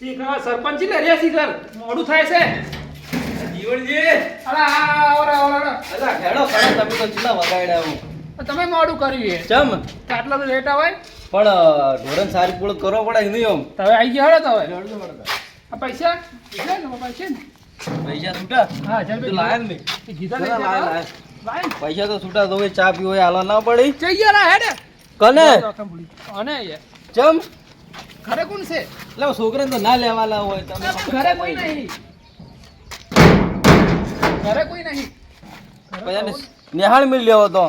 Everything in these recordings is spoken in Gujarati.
શીખર સરપંચ લે રે શીખર. મોડું થાય છે. જીવણજી અલા આ ઓરા ઓરા અલા ખેડો ખેડો તમે તો ચીલા વગાડ્યા હું. તમે મોડું કર્યું ચમ? આટલા તો લેટ આવે પણ ધોરણ સારી પૂળ કરવો પડે નહીં એમ તમે આવી ગયા હળો તો હવે? આ પૈસા? પૈસા ને પૈસા ને? પૈસા છૂટા? હા તું લાયા ને ના, લઈ લાય, લાય. પૈસા તો છૂટા તો ચા પીવો હાલવા ના પડી. જઈ ગયા ના હેડે. કને? અને ચમ? ઘરે કોણ છે? એટલે છોકરાને તો ના લેવાના હોય તમે. ઘરે કોઈ નહીં. ઘરે કોઈ નહીં. પછી નેહાળ મિલ લેવો તો.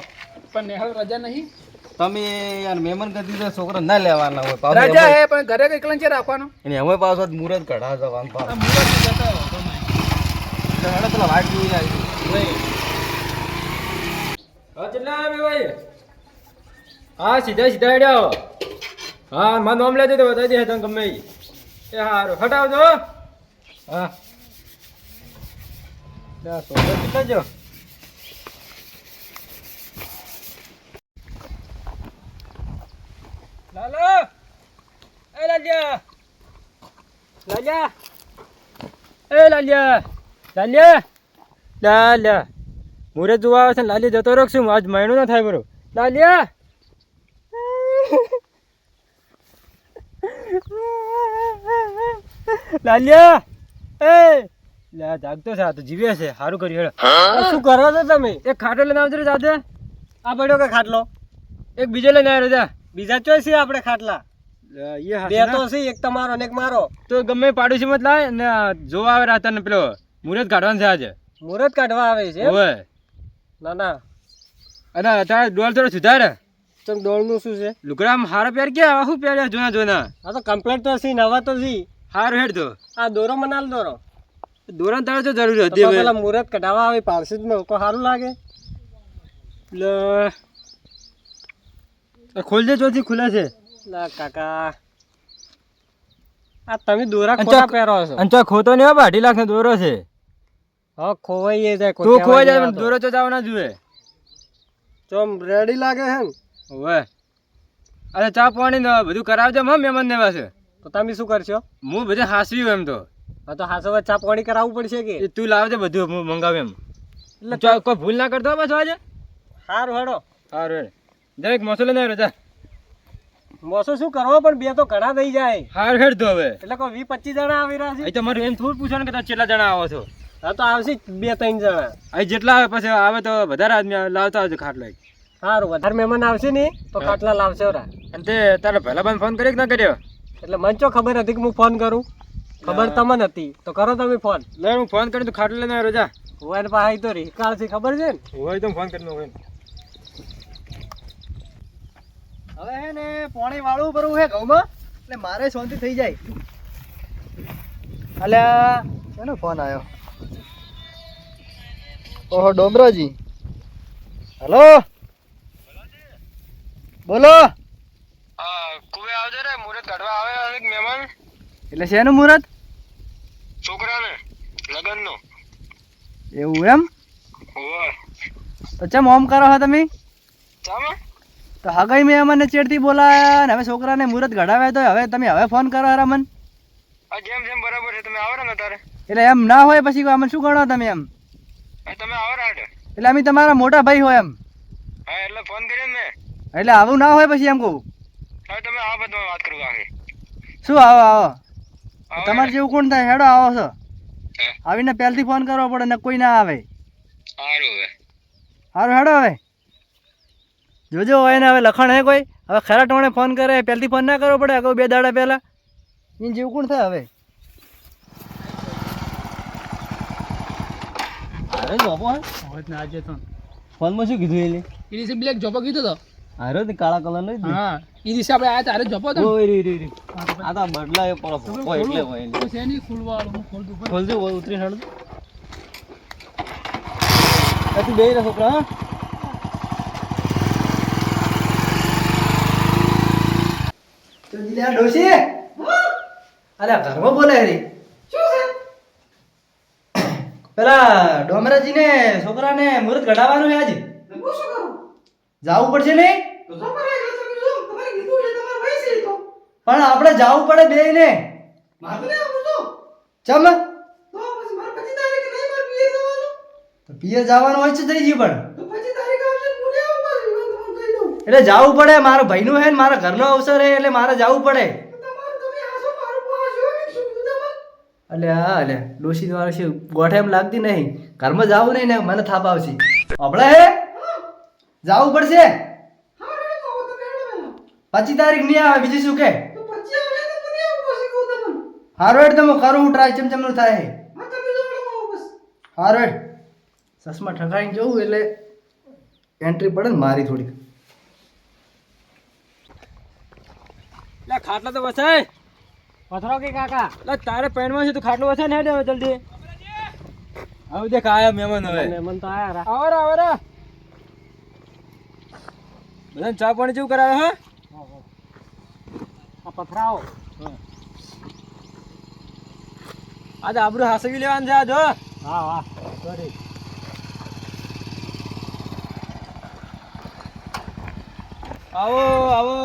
પણ નેહાળ રજા નહીં? તમે યાર મહેમાન દીધા છોકરા ના લેવાના હોય. પાછો રજા હે પણ ઘરે કઈ કલંચે રાખવાનો. એને હવે પાછો મુરત કઢા જવાનું પાછો. મુરત જતો નહીં. હેડો પેલા વાટ જોઈ જાય હા ચલા આવે ભાઈ? હા સીધા સીધા હેડ્યા હા, મારું નામ લેજો તો બતાવી દે તમે ગમે. એ હારું, હટાવજો, હા. લે, આ છોકરો કેટલા જો લાલો, એ લાલિયા લાલિયા, એ લાલિયા લાલિયા લાલિયા. મુરત જોવા આવે છે લાલી જતો રહ્યો આજ મહિનો ના થાય બરો. લાલિયા લાલિયા! એ! લા જાગતો છે આ તો જીવે છે. સારું કર્યું હેડ. શું કરો છો તમે? એક ખાટલો લઈને આવજો જાતે આ પડ્યો કે ખાટલો? એક બીજો લઈને આવ્યો જા. બીજા ચોય છે આપણે ખાટલા? બે તો છે એક તમારો ને એક મારો. તો ગમે પાડોશી મત લાય ને જોવા આવે રાતા ને પેલો મુરત કાઢવાનું છે આજે. મુહૂર્ત કાઢવા આવે છે હવે. ના ના. અને તારે ડોલ થોડો સુધારે. ચમ ડોળનું શું છે? લુગડામ હારા પહેર કે આવા શું પહેર્યા જોના જોના આ તો કમ્પ્લેટ તો છે નવા તો સી હારું હેડ તો. આ દોરો મનાલ દોરો. દોરા તારે તો જરૂર હતી હવે. પેલા મુહૂર્ત કઢાવા આવે પારસી જ તો સારું લાગે. લે. આ ખોલજે ચોથી ખુલે છે. ના કાકા. આ તમે દોરા ખોટા પહેરો છો. અને ચો ખોતો નહીં અઢી લાખ નો દોરો છે. હા ખોવાઈ જાય તું ખોવાઈ જાય દોરો તો જાવ ના જુએ. ચમ રેડી લાગે હે ને? હવે. અરે ચા પાણી બધું કરાવજો મમ મહેમાન ને પાસે. તો તમે શું કરશો? હું બધે હાસવી એમ તો. હા તો હાસો ચા પાણી કરાવવું પડશે કે? તું લાવજે બધું હું મંગાવ એમ. એટલે કોઈ ભૂલ ના કરતો બસ આજે? સારું હેડો. સારું હેડ. દરેક મસાલો નહીં રજા મોસો શું કરવો પણ બે તો ઘણા થઈ જાય. હાર હેડ તો હવે. એટલે કોઈ વીસ પચીસ જણા આવી રહ્યા છે. તો તમારું એમ થોડું પૂછવાનું કે તમે કેટલા જણા આવો છો? હા તો આવશે બે ત્રણ જણા. અહીં જેટલા આવે પછી આવે તો વધારે આદમી લાવતા આવજો ખાટલા સારું વધારે મહેમાન આવશે ને તો ખાટલા લાવશે અને તે તારા ભલા ભાઈ ફોન કર્યો કે ના કર્યો? એટલે મને ચો ખબર હતી કે હું ફોન કરું? ખબર તમને હતી. તો કરો તમે ફોન લે હું ફોન કરી તું ખાટલે લઈને આવ્યો જા. હું એને પાસે તો રહી. કાળ છે ખબર છે ને? હોય તો ફોન કરી નાખો હવે હે ને પાણી વાળું ભરવું હે ઘઉંમાં? એટલે મારે શાંતિ થઈ જાય. અલ્યા શેનો ફોન આવ્યો? ઓહો ડોમરાજી. હલો? બોલો કુવે આવજો રે મુરત કાઢવા આવે એક મહેમાન એટલે શેનું મુહૂર્ત? છોકરાને લગનનો. એવું એમ? તો ચમ ઓમ કરો હા તમે? તો હગાઈ મેં અમને ચેડથી બોલાયા ને હવે છોકરાને મુહૂર્ત ઘડાવે તો હવે તમે હવે ફોન કરો હરા મન જેમ જેમ બરાબર છે તમે આવો ને તારે. એટલે એમ ના હોય પછી અમને શું ગણો તમે એમ? તમે આવો રાડે એટલે અમે તમારા મોટા ભાઈ હોય એમ. હા એટલે ફોન કર્યો મેં. એટલે આવું ના હોય પછી એમ કહું. તમે આવો બધું વાત કરું આ શું આવો આવો. તમારે જેવું કોણ થાય હેડો આવો છો. આવીને પહેલથી ફોન કરવો પડે ને કોઈ ના આવે. સારું હેડો હવે. જોજો હોય ને હવે લખણ હે કોઈ? હવે ખરા ટોણે ફોન કરે પહેલથી ફોન ના કરવો પડે અગાઉ બે દાડા પહેલા. એને જેવું કોણ થાય હવે? અરે જોબો હે. ના આજે તો. ફોનમાં શું કીધું એને એ બ્લેક જોબો કીધો તો? હારો કાળા કલર નો. હા. એ દિશા આપણે આયા તારે જપો તો ઓય રી રી રી. આ તો બદલા એ પર હોય એટલે હોય. તો છે ની ખુલવાળું હું ખોલ દઉં ખોલ ઓય ઉતરી હળ તું બેહી રહો છોકરા હા? તો દિલા ડોશી? અરે ઘરમાં બોલે હરી. પેલા ડોમરાજીને છોકરાને મુહૂર્ત ઘડાવવાનું છે આજે. જાવું પડશે નહીં? પણ આપણે જવું પડે બે ને ચમ? તો પિયર જવાનું. હોય છે જઈ પણ. એટલે જવું પડે મારા ભાઈનું હે ને મારા ઘરનો અવસર હે એટલે મારે જવું પડે. એટલે હા એટલે ડોશી વાળો છે ગોઠે એમ લાગતી નહીં. ઘરમાં જવું નહીં ને મને થાપ આવશે. આપણે હે? જવું પડશે? પચીસ તારીખ નહીં આવે બીજું શું કે? હારો હેડ તમે કરું ટ્રાય ચમ ચમનું થાય. હાર્વર્ડ સસમાં ઠકાઈને જવું એટલે એન્ટ્રી પડે ને મારી થોડીક. લે ખાટલા તો વસાય. પથરો કે કાકા? લે તારે પેનમાં છે તું ખાટલો વસાય ને હેડ હવે જલ્દી. આવ દેખ આયા મહેમાન હવે. મહેમાન તો આયા રા. આવરા આવરા. બધાને ચા પાણી જેવું કરાવે હા. આ પથરાઓ. આજે આબરૂ હાસવી લેવાનું છે આજ હો. હા હા. સોરી આવો આવો.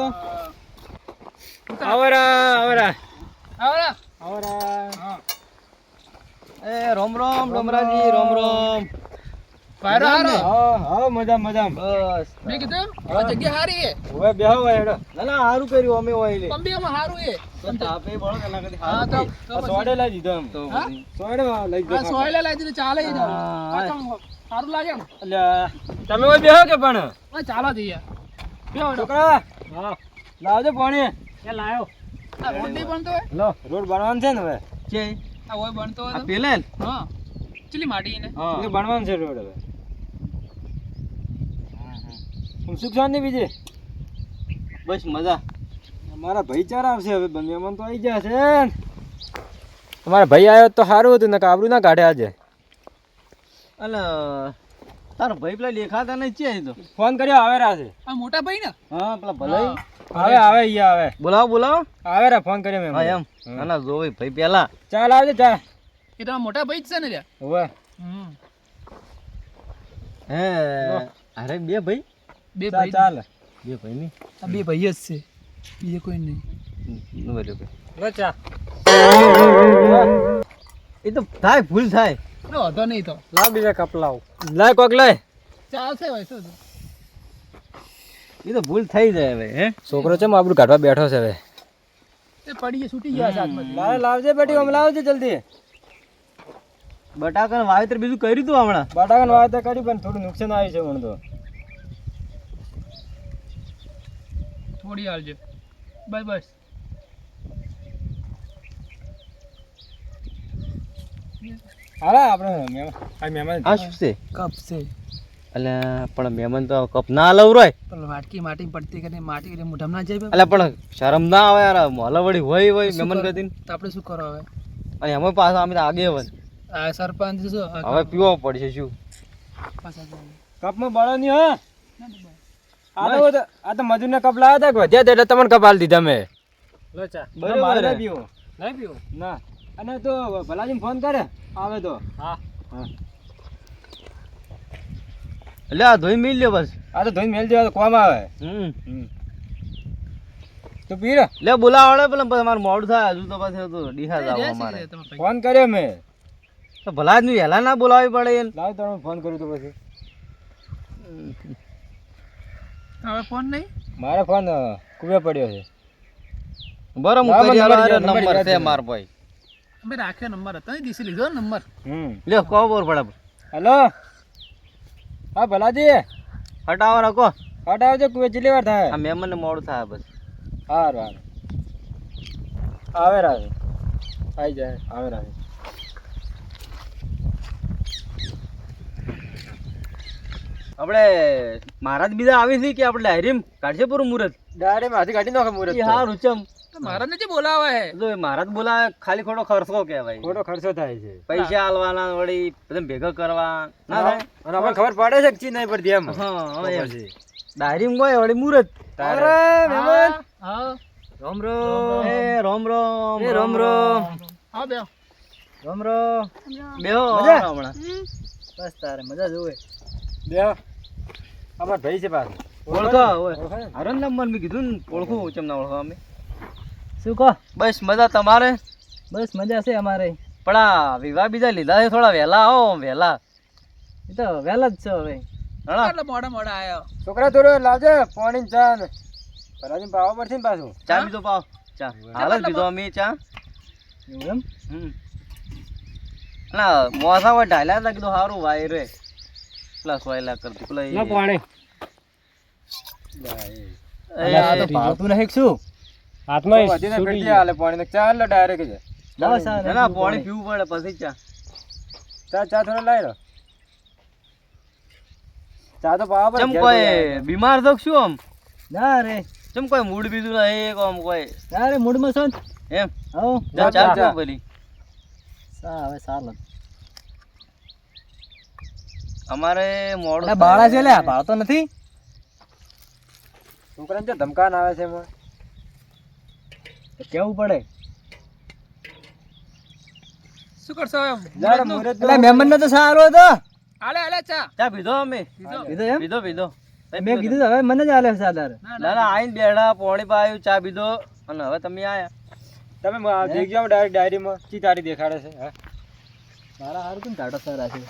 આવરા આવરા. આવરા. આવરા. એ રોમ રોમ ડોમરાજી રોમ રોમ. વાયરો હારો. હા હા મજા મજા બસ. મેં કીધું આ જગ્યા હારી હે હવે બેહો હેડો. ના ના સારું કર્યું અમે હોય લે અમે હારું હે તમે બેહો કે પણ? ચાલો જઈએ. બેહો બેહો. છોકરા લાવજો પાણી. લાયો. રોડ છે ને હવે? છે આ હોય બનતો હોય પેલે? હા. ચીલી માટી ને હા. બનવાનું છે રોડ હવે. હું સુખ શાંતિ બીજી. બસ મજા. મારા ભાઈ ચાર આવશે હવે બંને મહેમાન તો આવી જશે તમારા ભાઈ આવ્યો તો સારું હતું ને કાબરું ના કાઢે આજે. અલે તારો ભાઈ પેલા દેખાતા નહીં છે તો. ફોન કર્યો આવે રા છે આ મોટા ભાઈ ને? હા પેલા ભલાઈ આવે આવે ઈ આવે. બોલાવો બોલાવો. આવે રા ફોન કર્યો મેં હા એમ. ના ના જોવે ભાઈ પેલા. ચાલ આવજે ચા એ તમારા મોટા ભાઈ જ છે ને રે હવે. હમ. હે અરે બે ભાઈ. બે ભાઈ. ચાલ. બે ભાઈ ની. આ બે ભાઈ જ છે. બીજે કોઈ નહીં. ચા એ તો થાય ભૂલ થાય. ના નહીં તો. લાવ બીજા કપ લાવ લાય કોક લાય ચાલશે ભાઈ શું એ તો ભૂલ થઈ જાય હવે હે? છોકરો ચમ આબરું કાઢવા બેઠો છે હવે. એ પડીએ છૂટી ગયા શાકભાજી લાવ લાવજે બેટી આમ લાવજે જલ્દી. બટાકાનું વાવેતર બીજું કર્યું તું હમણાં? બટાકાનું વાવેતર કર્યું પણ થોડું નુકસાન આવ્યું છે મને તો. થોડી હાલજો. બસ બસ હાલા આપણે મહેમાન. આ શું છે? કપ છે. એટલે પણ મહેમાન તો કપ ના લવરાય પણ વાટકી માટી પડતી કરીને માટી કરીને મોઢામાં ના જાય એટલે પણ શરમ ના આવે યાર. હલવડી હોય હોય મહેમાન કદી તો આપણે શું કરો હવે? અને અમે પાછા અમે આગે વન આ સરપંચ શું? હવે પીવો પડશે શું. કપમાં બળો નહીં હા. આ તો આ તો મજૂરને કપ લાવ્યા હતા વધ્યા હતા એટલે તમને કપ આલી દીધા મેં લો ચા. બરોબર. મારે હે. નહીં પીવો. નહીં પીવો? ના. અને તો ભલાજીને ફોન કરે આવે તો. હા. હા. એટલે આ ધોઈ મિલ લ્યો બસ. આ તો ધોઈને મેલ દેવા તો કોમ આવે. હમ. હમ. તો પીર લે બોલાવડે પેલા પછી મારું મોડું થાય હજુ તો પાછું તો ડીહા જાવ અમારે ફોન કર્યો મેં. તો ભલા જ હેલા ના બોલાવી પડે લાવ તમે ફોન કર્યો તો પછી. હવે ફોન નહીં? મારો ફોન કુવે પડ્યો છે. બરો હું કરી આલો, નંબર છે. માર ભાઈ. અમે રાખ્યો નંબર હતો ને દીસી લીધો નંબર. હમ. લ્યો કો બોર પડે હેલો? હા ભલાજી. હટાવો રાખો. હટાવજો કુવે વાર થાય. આ મહેમાન ને મોડું થાય બસ. હારું હારું. આવે રાજ આવી જાય આવે રાજ આપણે મહારાજ બીજા આવી છે કે આપણે ડાયરીમ કાઢશે પૂરું મુહૂર્ત? ડાયરી માંથી કાઢી નાખે મુહૂર્ત હા રૂચમ મહારાજ ને મારા જે બોલાવે હે. જો મહારાજ બોલાવે ખાલી ખોટો ખર્ચો કહેવાય. ખોટો ખર્ચો થાય છે. પૈસા આલવાના વળી બધા ભેગા કરવા. ના થાય? અને આપણે ખબર પડે છે કે ચી નહીં પડતી એમ. હા હવે એમ. ડાયરી માં હોય વળી મુહૂર્ત. અરે મહેમાન. હા રામ રામ. એ રોમ રોમ. એ રામ રામ. હા બે રામ રામ. બેહો. મજા? હમણાં. બસ તારે મજા જોવે. બે અમાર ભાઈ છે પાછો. ઓળખા? હોય હરણ નંબર મેં કીધું ને ઓળખું ચમ ના ઓળખો અમે. શું કહો? બસ મજા તમારે? બસ મજા છે અમારે. પણ આ વિવાહ બીજા લીધા છે થોડા વહેલા આવો વહેલા. એ તો વહેલા જ છે હવે. એટલે મોડા મોડા આયો? છોકરા થોડો લાવજે પાણી ચા ને. ભરાજીને પાવા પડશે ને પાછું. ચા બીજો પાવ. ચા. હાલ જ અમે ચા. એમ? હમ. ના મોસા હોય ઢાલ્યા હતા કીધું સારું વાય રે પેલા વાયલા કરતી પેલા ના પાણી. અરે આ તો ભાવતું નહીં શું? હાથમાં ફેટી આલે પાણી ચા ચાલ ડાયરેક્ટ જ ના સા ના ના પાણી પીવું પડે પછી ચા. ચા ચા થોડો લાવી લો. ચા તો પાવા ચમ કોઈ બીમાર છો શું આમ? ના રે. ચમ કોઈ મૂડ બીજું નહીં આમ કોઈ. ના રે મૂડમાં છો એમ? હો ચા ચા, પેલી. સા હવે સાલ. અમારે મોડું બાળા છે લે ભાવતો નથી? છોકરાને જો ધમકાન આવે છે એમાં. કેવું પડે? શું કરશો એમ? જાણે મુહૂર્ત એટલે મહેમાન તો સારો હતો. આલે આલે ચા. ચા પીધો અમે. કીધું એમ? પીધો પીધો. મેં કીધું હવે મને જ આલે સાદાર ના ના. આઈને બેઠા પોણી પાયું ચા પીધો. અને હવે તમે આયા. તમે દેખ જાઓ ડાયરેક્ટ ડાયરીમાં ચી તારી દેખાડે છે હા. મારા હારું કેમ ટાટો સારા છે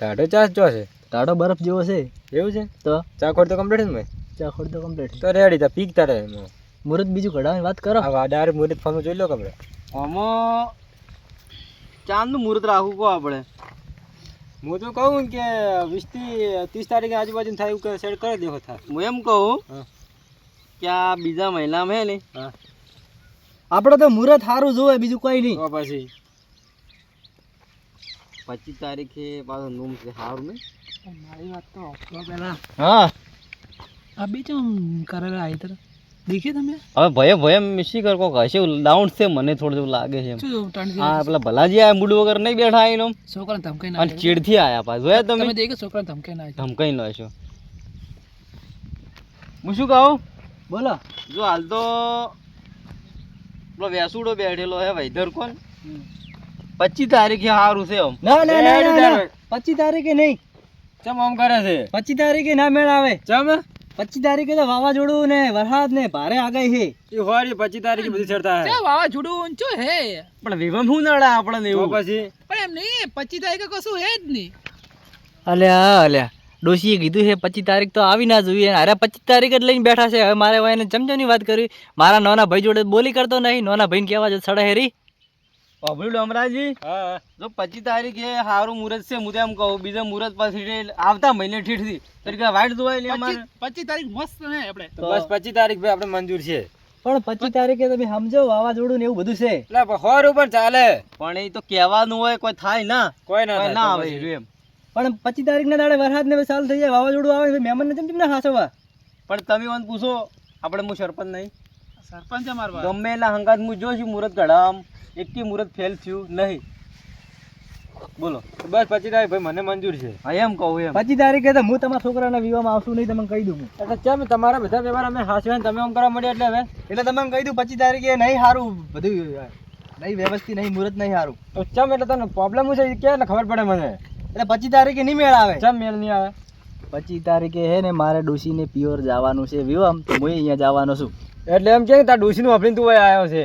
ટાઢો ચા જો છે. ટાઢો બરફ જેવો છે. એવું છે? તો? ચા ખોટ તો કમ્પ્લીટ ને ચા ખોડ તો કમ્પ્લીટ તો રેડી તા પીક તારે એમાં. મુહૂર્ત બીજું કઢાવવાની વાત કરો. આ ડાયરેક્ટ મુહૂર્ત ફોન જોઈ લો કમરે આમાં ચાંદનું મુહૂર્ત રાખવું કહો આપણે. હું તો કહું કે વીસથી ત્રીસ તારીખે આજુબાજુ થાય એવું સેટ કરી દેવો થાય હું એમ કહું કે આ બીજા મહિનામાં હે ને હા. આપણે તો મુહૂર્ત સારું જોવે બીજું કોઈ નહીં. પછી પચીસ તારીખે પાછો નોમ છે સારું ને મારી વાત તો તો પહેલા હા આ બી ચમ કરેલા આવી તરફ દેખે તમે હવે ભય ભય મિસી કર કોક હશે ડાઉન છે મને થોડું જેવું લાગે છે હા પેલા ભલાજી આયા મૂડ વગર નહીં બેઠા આવીને આમ. છોકરાને ધમકાઈ અને ના ચીડથી આયા પાછો જોયા તમે તમે દેખે છોકરા ધમકાઈ ના ધમકાઈ લો છો હું શું કહું બોલો જો હાલ તો પેલો વેસુડો બેઠેલો હે વૈધર કોણ પચીસ તારીખે સારું છે ના ના ના, ના પચીસ તારીખે નહીં. ચમ આમ કરે છે? પચીસ તારીખે ના મેળ આવે ચમ? પચીસ તારીખે તો વાવાઝોડું ને વરસાદ ને ભારે આગાહી છે. એ હોય પચીસ તારીખે બધું ચડતા હે. ચા વાવાઝોડું ઊંચો હે પણ વિવમ હું નડે આપણને એવું? પછી? પણ એમ નહીં પચીસ તારીખે કશું હે જ નહીં. અલ્યા અલ્યા. ડોશીએ કીધું છે પચીસ તારીખ તો આવી ના જોઈએ. અરે પચીસ તારીખ જ લઈને બેઠા છે. હવે મારે એને ચમચમની વાત કરવી. મારા નાના ભાઈ જોડે બોલી કરતો નહીં. નાના ભાઈને કહેવા જ સડે હેરી હા જો પચીસ તારીખે સારું મુહૂર્ત છે હું તો એમ કહું બીજા મુહૂર્ત પછી આવતા મહિને ઠીઠથી. તરીકે વાઈટ જોવાય ને અમારે. પચીસ તારીખ મસ્ત ને આપણે. બસ પચીસ તારીખ ભાઈ આપણે મંજૂર છે. પણ પચીસ તારીખે તમે સમજો વાવાઝોડું ને એવું બધું છે. એટલે હોર ચાલે. પણ એ તો કહેવાનું હોય કોઈ થાય ના. કોઈ ના ના આવે એમ. પણ પચીસ તારીખના દાડે વરસાદ ને ચાલુ થઈ જાય વાવાઝોડું આવે મહેમાન ને કેમ ના હાસવા? પણ તમે મને પૂછો આપણે હું સરપંચ નહીં. સરપંચ અમારવા ગમે એના હંગાત હું જોઉં છું મુહૂર્ત કઢામ એકી મુહૂર્ત ફેલ થયું નહીં. બોલો. બસ પચીસ તારીખ ભાઈ મને મંજૂર છે. હા એમ કહું એમ. પચીસ તારીખે તો હું તમારા છોકરાના વિવાહમાં આવશું નહીં તમને કહી દઉં હું. એટલે ચમ તમારા બધા વ્યવહાર અમે હાસવે તમે એમ કરવા મળ્યા એટલે હવે? એટલે તમે કહી દઉં પચીસ તારીખે નહીં સારું બધું નહીં વ્યવસ્થિત નહીં મુહૂર્ત નહીં સારું તો ચમ એટલે તને પ્રોબ્લેમ છે? એ કે એટલે ખબર પડે મને. એટલે પચીસ તારીખે નહીં મેળ આવે? ચમ મેળ નહીં આવે? પચીસ તારીખે હે ને મારે ડોસીને પ્યોર જવાનું છે વિવાહ તો હું અહીંયા જવાનો છું. એટલે એમ છે કે તાર ડોસીનું અભિન તું આવ્યો છે.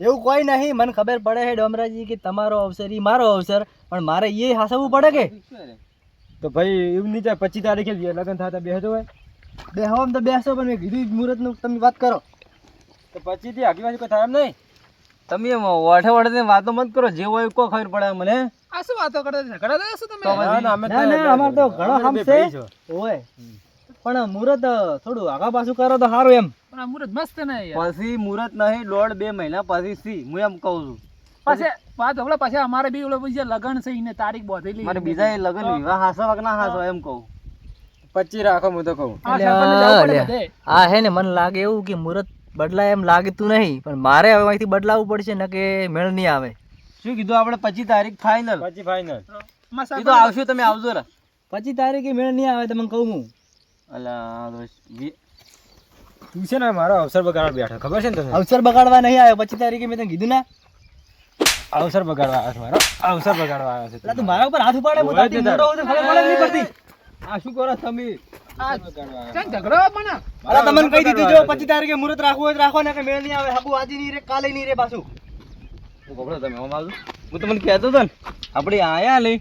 એવું કોઈ નહીં મને ખબર પડે છે ડોમરાજી કે તમારો અવસર ઈ મારો અવસર પણ મારે એ હાસવવું પડે કે? તો ભાઈ એવું નહીં થાય પચીસ તારીખે લગ્ન થતા બેસતો હોય બે હવામાં તો બેસો પણ મેં કીધું મુહૂર્તનું તમે વાત કરો. તો પચીસથી આગી બાજુ કોઈ થાય એમ નહીં. તમે વાઠે વાઠે વાતો મત કરો જે હોય કો ખબર પડે મને. આ શું વાતો કરો ઝઘડા થાય શું તમે? ના, ના, અમે તો- ના અમારે તો ઘણો છે. ઓય પણ મુહૂર્ત થોડું આગા પાછું કરો તો સારું એમ. પણ આ મુહૂર્ત મસ્ત નહીં પછી મુહૂર્ત નહીં દોઢ બે મહિના પછી સી હું એમ કહું છું. પાછે વાત ઓલા પાછા અમારે બી ઓલો બીજા લગન છે ઈને તારીખ બોધેલી મારે બીજા એ લગ્ન વિવાહ હાસો ના હાસવા એમ કહું. પચી રાખો હું તો કહું. આ હે ને મને લાગે એવું કે મુહૂર્ત બદલાય એમ લાગતું નહીં પણ મારે હવે અહીંથી બદલાવવું પડશે ને કે મેળ નહીં આવે. શું કીધું આપણે? પચીસ તારીખ ફાઇનલ પચી ફાઇનલ કીધું આવશો તમે આવજો રા. પચી તારીખે મેળ નહીં આવે તમે કહું હું. તો છે ને મારો અવસર બગાડવા બેઠો ખબર છે ને તને? અવસર બગાડવા નહીં આવ્યો પચીસ તારીખે મેં તને કીધું ના. અવસર બગાડવા આવ્યો છે મારો અવસર બગાડવા આવ્યો છે તું મારા ઉપર હાથ ઉપાડે હું ઓય તારથી તે મોટો હોઉં ખબર પડે નહીં પડતી. આ શું કરો તમે? આ ચાલ ઝઘડો મને? અલા તમને કહી દીધું જો પછી તારીખે મુહૂર્ત રાખવું હોય રાખો ને કે મેળ નહીં આવે હાબુ આજે નહીં રે કાલે નહીં રે પાછું. ગભરો તમે આમ આવજો હું તમને કહેતો હતો ને આપણે આયા નહીં.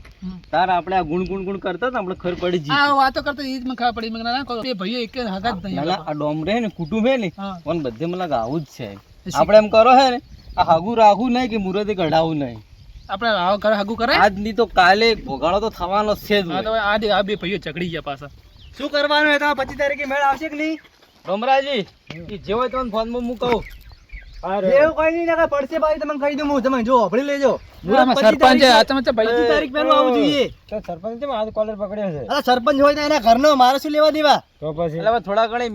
તાર આપણે આ ગુણ ગુણ ગુણ કરતા હતા આપણે ખર પડી જી આ વાતો કરતા એ જ મને ખબર પડી. મેં ના કહો. એ ભાઈઓ એક હગા જ નહીં આ ડોમરે ને કુટુંબ હે ને હા. બધે મને આવું જ છે. આપણે એમ કરો હે ને આ હાગું રાખવું નહીં કે મુરતે કઢાવું નહીં. આપણે આવો ઘર હગું કરે? આજની તો કાલે ભોગાડો તો થવાનો જ છે જ હા. આ આ બે ભાઈઓ ચકડી ગયા પાછા. શું કરવાનું તમારે પચીસ તારીખે મેળ આવશે કે નહીં? ડોમરાજી જે હોય તમને ફોનમાં હું કહું. એવું કઈ નહીં ના પડશે ભાઈ તમે કહી દઉં હું તમે જો અભળી લેજો. સરપંચ તમે પચીસ તારીખ પહેલું આવવું જોઈએ. તો સરપંચ કેમ હાથ કોલર પકડ્યો છે. અલા સરપંચ હોય તો એના ઘરનો મારે શું લેવા દેવા? તો પછી? એટલે થોડા ઘણી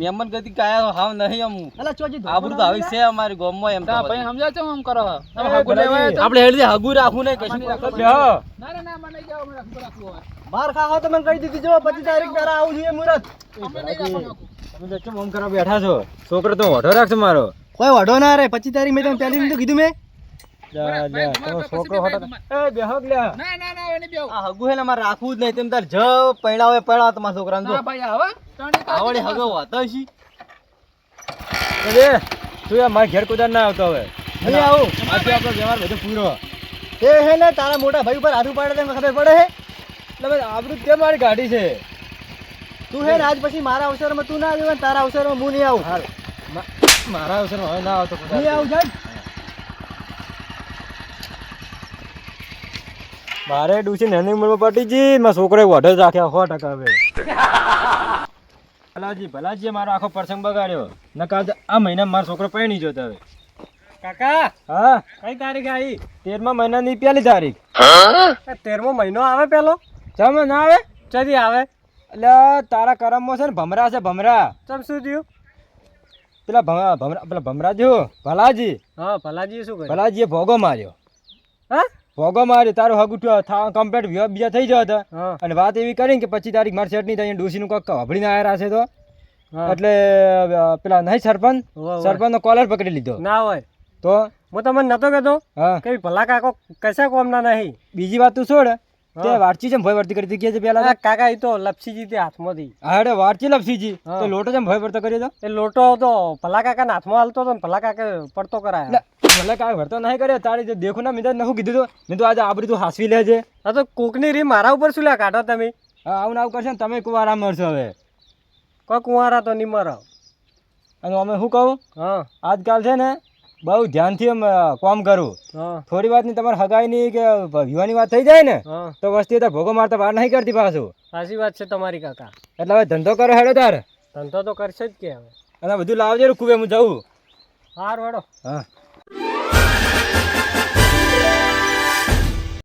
મેમ- ગતિ કાયા હાવ નહીં આમ. અલા ચોજી આબરૂ તો આવી છે અમારી ગામમાં એમ તો ભાઈ સમજાય છે આમ કરો? તમે એ હગું લેવા આવ્યા તો? આપણે હેડથી હગું રાખવું નહીં કશું ના ના ના મને જાઓ મને રાખવું હોય? ખાવા તમે કહી દીધી જો પચીસ તારીખ પહેલા આવવું જોઈએ મુરત. તમે તો કેમ કરવા બેઠા છો? છોકરો તો ઓઢો રાખશે મારો. કોઈ વઢો ના રે. પચીસ તારીખ મેં તમે પહેલી દીધું કીધું મેં. છોકરો હગું હે મારે રાખવું જ નહીં. તેમ તાર જ પૈણા હોય પૈણા તમારા છોકરાને જો. આવડે હગો વાતો. છી તું યાર મારા ઘેર કુદાર ના આવતો હવે. નહીં આવું. આજે આપણો વ્યવહાર બધો પૂરો. એ હે ને તારા મોટા ભાઈ ઉપર હાથ પાડે તને ખબર પડે હે? એટલે આબરૂ કેમ મારી ગાડી છે? તું હે ને આજ પછી મારા અવસરમાં તું ના આવ્યો તારા તારા અવસરમાં હું નહીં આવું. હારું. મારા આવશે હવે ના આવતો નહીં આવું જાન. મારે ડૂસી નાની ઉંમરમાં પટી જી મારા છોકરો ઓઢો જ રાખ્યા સો ટકા હવે. ભલાજી ભલાજી મારો આખો પ્રસંગ બગાડ્યો. નકા તો આ મહિના મારો છોકરો પૈણી જતો હવે. કાકા હા? કઈ તારીખ આવી? તેરમા મહિનાની પહેલી તારીખ. તેરમો મહિનો આવે પેલો? ચમ ના આવે? ચરી આવે. એટલે તારા કરમમાં છે ને ભમરા છે ભમરા. ચમ શું થયું? પેલા ભમરા પેલા ભમરા જો ભલાજી. હા ભલાજી શું ભલાજીએ ભોગો માર્યો. હા? ભોગો માર્યો તારું હગુઠ્યો કમ્પ્લેટ બીજા થઈ જવા હતા. અને વાત એવી કરી કે પચીસ તારીખ મારી સેટ નહીં થાય ડોસીનું કોક હબડીને આવ્યા છે તો. એટલે પેલા નહીં સરપંચ સરપંચ નો કોલર પકડી લીધો. ના હોય. તો? હું તમને નતો કહેતો હા. કે ભલા કાકો કશા કોમ ના નહીં. બીજી વાત તું છોડ. તે વાટચી છે ભય વર્તી કરી દીધી છે પેલા કાકા એ તો લપસીજી તે હાથમાંથી. હા અરે વાટચી લપસીજી. તો લોટો જેમ ભય વર્તો કર્યો તો એ લોટો તો ભલા કાકા હાથમાં હાલતો તો ભલા કાકા પડતો કરાય. ભલે કાંઈ ભરતો નહીં કર્યો. તારી જો દેખું ના મેં નહું કીધું તો. મેં તો આજે આબરી તું હાસવી લેજે હા તો કોકની રી મારા ઉપર શું લે કાઢો તમે? હા આવું આવું કરશે ને તમે કુવારા મરશો હવે. કોઈ કુવારા તો નહીં મરો અને અમે શું કહું? હા. આજકાલ છે ને બહુ ધ્યાનથી એમ કામ કરું. થોડી વાતની તમારે હગાઈ નહીં કે વિવાની વાત થઈ જાય ને તો વસ્તી તો ભોગો મારતા વાર નહીં કરતી પાછું. સાચી વાત છે તમારી કાકા. એટલે હવે ધંધો કરો હેડો તાર. ધંધો તો કરશે જ કે હવે. અને બધું લાવજે કુવે હું જવું હાર વાળો હા.